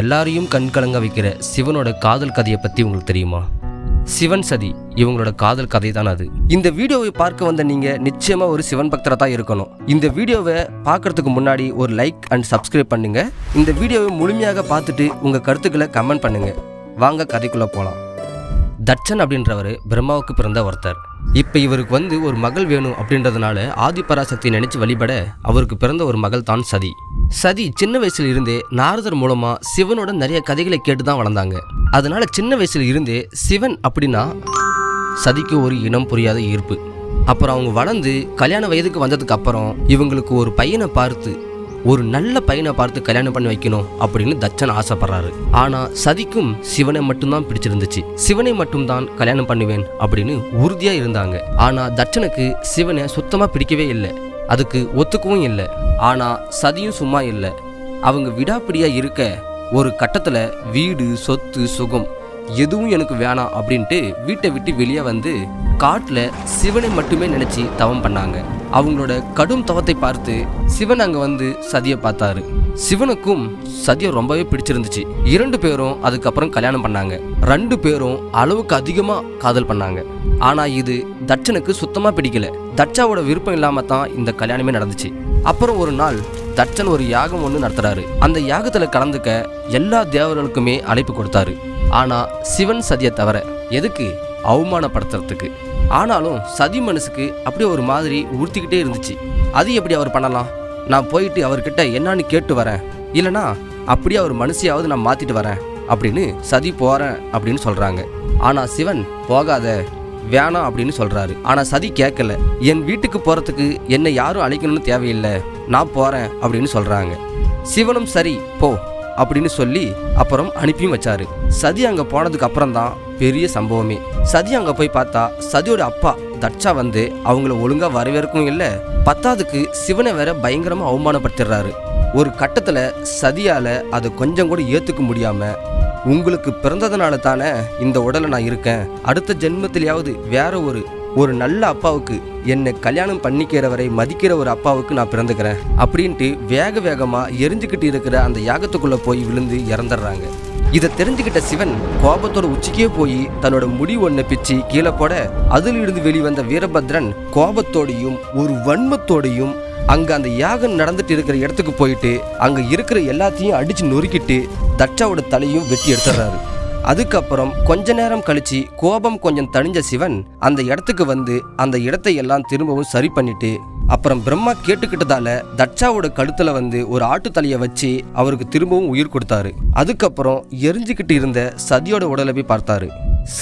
எல்லாரையும் கண்கலங்க வைக்கிற சிவனோட காதல் கதையை பற்றி உங்களுக்கு தெரியுமா? சிவன் சதி இவங்களோட காதல் கதை தான் அது. இந்த வீடியோவை பார்க்க வந்த நீங்க நிச்சயமா ஒரு சிவன் பக்தரா தான் இருக்கணும். இந்த வீடியோவை பார்க்கறதுக்கு முன்னாடி ஒரு லைக் அண்ட் சப்ஸ்கிரைப் பண்ணுங்க. இந்த வீடியோவை முழுமையாக பார்த்துட்டு உங்க கருத்துக்களை கமெண்ட் பண்ணுங்க. வாங்க கதைக்குள்ள போலாம். தட்சன் அப்படின்றவர் பிரம்மாவுக்கு பிறந்த ஒருத்தர். இப்போ இவருக்கு வந்து ஒரு மகள் வேணும் அப்படின்றதுனால ஆதிபராசக்தி நினைச்சு வழிபட அவருக்கு பிறந்த ஒரு மகள் தான் சதி. சதி சின்ன வயசுல இருந்தே நாரதர் மூலமா சிவனோட நிறைய கதைகளை கேட்டு தான் வளர்ந்தாங்க. அதனால சின்ன வயசுல இருந்தே சிவன் அப்படின்னா சதிக்கு ஒரு இனம் புரியாத ஈர்ப்பு. அப்புறம் அவங்க வளர்ந்து கல்யாண வயதுக்கு வந்ததுக்கு அப்புறம் இவங்களுக்கு ஒரு பையனை பார்த்து ஒரு நல்ல பையனை பார்த்து கல்யாணம் பண்ணி வைக்கணும் அப்படின்னு தச்சன் ஆசைப்படுறாரு. ஆனா சதிக்கும் சிவனை மட்டும்தான் பிடிச்சிருந்துச்சு. சிவனை மட்டும்தான் கல்யாணம் பண்ணுவேன் அப்படின்னு உறுதியா இருந்தாங்க. ஆனா தச்சனுக்கு சிவனை சுத்தமா பிடிக்கவே இல்லை. அதுக்கு ஒத்துக்கவும் இல்லை. ஆனால் சதியும் சும்மா இல்லை. அவங்க விடாப்பிடியாக இருக்க ஒரு கட்டத்தில் வீடு சொத்து சுகம் எதுவும் எனக்கு வேணாம் அப்படின்ட்டு வீட்டை விட்டு வெளியே வந்து காட்டில் சிவனை மட்டுமே நினச்சி தவம் பண்ணாங்க. அவங்களோட கடும் தவத்தை பார்த்து சிவன் அங்கே வந்து சதியை பார்த்தாரு. சிவனுக்கும் சதியை ரொம்பவே பிடிச்சிருந்துச்சு. இரண்டு பேரும் அதுக்கப்புறம் கல்யாணம் பண்ணாங்க. ரெண்டு பேரும் அளவுக்கு அதிகமாக காதல் பண்ணாங்க. ஆனால் இது தட்சனுக்கு சுத்தமாக பிடிக்கல. தட்சாவோட விருப்பம் இல்லாமல் தான் இந்த கல்யாணமே நடந்துச்சு. அப்புறம் ஒரு நாள் தட்சன் ஒரு யாகம் ஒன்று நடத்துறாரு. அந்த யாகத்தில் கலந்துக்க எல்லா தேவர்களுக்குமே அழைப்பு கொடுத்தாரு. ஆனால் சிவன் சதியை தவிர எதுக்கு அவமானப்படுத்துறதுக்கு? ஆனாலும் சதி மனசுக்கு அப்படியே ஒரு மாதிரி உறுத்திக்கிட்டே இருந்துச்சு. அது எப்படி அவர் பண்ணலாம்? நான் போயிட்டு அவர்கிட்ட என்னன்னு கேட்டு வரேன். இல்லைனா அப்படியே அவர் மனசையாவது நான் மாற்றிட்டு வரேன் அப்படின்னு சதி போகிறேன் அப்படின்னு சொல்கிறாங்க ஆனால் சிவன் போகாத வேணாம் அப்படின்னு சொல்கிறாரு ஆனால் சதி கேட்கல என் வீட்டுக்கு போகிறதுக்கு என்னை யாரும் அழைக்கணும்னு தேவையில்லை. நான் போகிறேன் அப்படின்னு சொல்கிறாங்க சிவனும் சரி போ அப்படின்னு சொல்லி அப்புறம் அனுப்பியும் வச்சாரு. சதி அங்கே போனதுக்கு அப்புறம் தான் பெரிய சம்பவமே. சதி அங்கே போய் பார்த்தா சதியோட அப்பா தட்சா வந்து அவங்கள ஒழுங்காக வரவேற்கும் இல்லை பத்தாவதுக்கு சிவனை வேற பயங்கரமாக அவமானப்படுத்திடுறாரு. ஒரு கட்டத்தில் சதியால் அதை கொஞ்சம் கூட ஏற்றுக்க முடியாமல் உங்களுக்கு பிறந்ததுனால தானே இந்த உடலை நான் இருக்கேன். அடுத்த ஜென்மத்திலேயாவது வேற ஒரு ஒரு நல்ல அப்பாவுக்கு என்னை கல்யாணம் பண்ணிக்கிறவரை மதிக்கிற ஒரு அப்பாவுக்கு நான் பிறந்துக்கிறேன். அப்படின்ட்டு வேக வேகமாக எரிஞ்சுக்கிட்டு இருக்கிற அந்த யாகத்துக்குள்ளே போய் விழுந்து இறந்துடுறாங்க. இதை தெரிஞ்சுக்கிட்ட சிவன் கோபத்தோட உச்சிக்கே போய் தன்னோட முடி ஒன்றை பிச்சு கீழே போட அதிலிருந்து வெளிவந்த வீரபத்ரன் கோபத்தோடையும் ஒரு வன்மத்தோடையும் அங்க அந்த யாகம் நடந்துட்டு இருக்கிற இடத்துக்கு போயிட்டு அங்க இருக்கிற எல்லாத்தையும் அடிச்சு நொறுக்கிட்டு தட்சாவோட தலையும் வெட்டி எடுத்துடுறாரு. அதுக்கப்புறம் கொஞ்ச நேரம் கழிச்சு கோபம் கொஞ்சம் தணிஞ்ச சிவன் அந்த இடத்துக்கு வந்து அந்த இடத்தை எல்லாம் திரும்பவும் சரி பண்ணிட்டு அப்புறம் பிரம்மா கேட்டுக்கிட்டதால தட்சாவோட கழுத்துல வந்து ஒரு ஆட்டு தலையை வச்சு அவருக்கு திரும்பவும் உயிர் கொடுத்தாரு. அதுக்கப்புறம் எரிஞ்சுக்கிட்டு இருந்த சதியோட உடலை போய் பார்த்தாரு.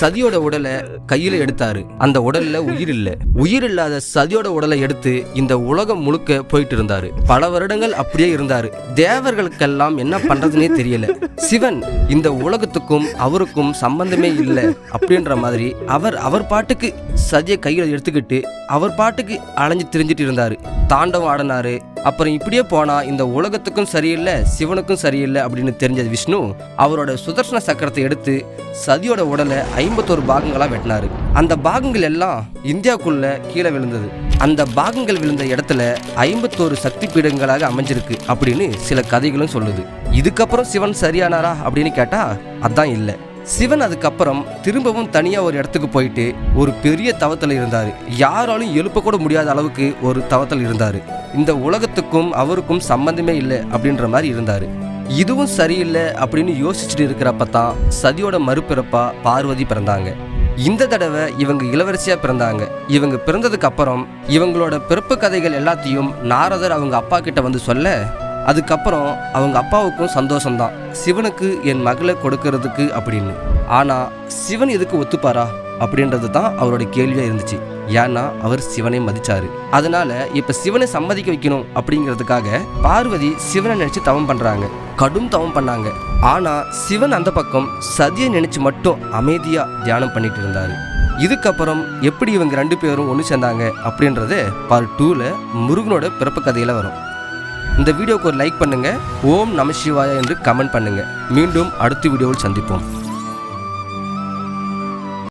சதியோட உடலை கையில எடுத்தாரு. அந்த உடல்ல உயிர் இல்ல. உயிர் இல்லாத சதியோட உடலை எடுத்து இந்த உலகம் முழுக்க போயிட்டு இருந்தாரு. பல வருடங்கள் அப்படியே இருந்தாரு. தேவர்களுக்கெல்லாம் என்ன பண்றதுன்னே தெரியல. சிவன் இந்த உலகத்துக்கும் அவருக்கும் சம்பந்தமே இல்லை அப்படின்ற மாதிரி அவர் அவர் பாட்டுக்கு சதியை கையில எடுத்துக்கிட்டு அவர் பாட்டுக்கு அலைஞ்சு திரிஞ்சிட்டு இருந்தாரு. தாண்டவம் ஆடினாரு. அப்புறம் இப்படியே போனா இந்த உலகத்துக்கும் சரியில்லை சிவனுக்கும் சரியில்லை அப்படின்னு தெரிஞ்ச விஷ்ணு அவரோட சுதர்சன சக்கரத்தை எடுத்து சதியோட உடலை ஐம்பத்தோரு பாகங்களாக வெட்டினாரு. அந்த பாகங்கள் எல்லாம் இந்தியாவுக்குள்ள கீழே விழுந்தது. அந்த பாகங்கள் விழுந்த இடத்துல ஐம்பத்தோரு சக்தி பீடங்களாக அமைஞ்சிருக்கு அப்படின்னு சில கதைகளும் சொல்லுது. இதுக்கப்புறம் சிவன் சரியானாரா அப்படின்னு கேட்டா அதான் இல்லை. சிவன் அதுக்கப்புறம் திரும்பவும் தனியாக ஒரு இடத்துக்கு போயிட்டு ஒரு பெரிய தவத்தில் இருந்தார். யாராலும் எழுப்ப கூட முடியாத அளவுக்கு ஒரு தவத்தில் இருந்தார். இந்த உலகத்துக்கும் அவருக்கும் சம்பந்தமே இல்லை அப்படின்ற மாதிரி இருந்தார். இதுவும் சரியில்லை அப்படின்னு யோசிச்சுட்டு இருக்கிறப்ப தான் சதியோட மறுபிறப்பா பார்வதி பிறந்தாங்க. இந்த தடவை இவங்க இளவரசியா பிறந்தாங்க. இவங்க பிறந்ததுக்கு அப்புறம் இவங்களோட பிறப்பு கதைகள் எல்லாத்தையும் நாரதர் அவங்க அப்பா கிட்ட வந்து சொல்ல அதுக்கப்புறம் அவங்க அப்பாவுக்கும் சந்தோஷம்தான். சிவனுக்கு என் மகளை கொடுக்கறதுக்கு அப்படின்னு. ஆனால் சிவன் எதுக்கு ஒத்துப்பாரா? அப்படின்றது தான் அவரோட கேள்வியாக இருந்துச்சு. ஏன்னா அவர் சிவனை மதிச்சாரு. அதனால இப்ப சிவனை சம்மதிக்க வைக்கணும் அப்படிங்கிறதுக்காக பார்வதி சிவனை நினைச்சு தவம் பண்றாங்க. கடும் தவம் பண்ணாங்க. ஆனா சிவன் அந்த பக்கம் சதியை நினைச்சு மட்டும் அமைதியா தியானம் பண்ணிட்டு இருந்தாரு. இதுக்கப்புறம் எப்படி இவங்க ரெண்டு பேரும் ஒன்று சேர்ந்தாங்க அப்படின்றது பார்ட் டூவில் முருகனோட பிறப்பு கதையில் வரும். இந்த வீடியோக்கு ஒரு லைக் பண்ணுங்க. ஓம் நம சிவாயா என்று கமெண்ட் பண்ணுங்க. மீண்டும் அடுத்த வீடியோவில் சந்திப்போம்.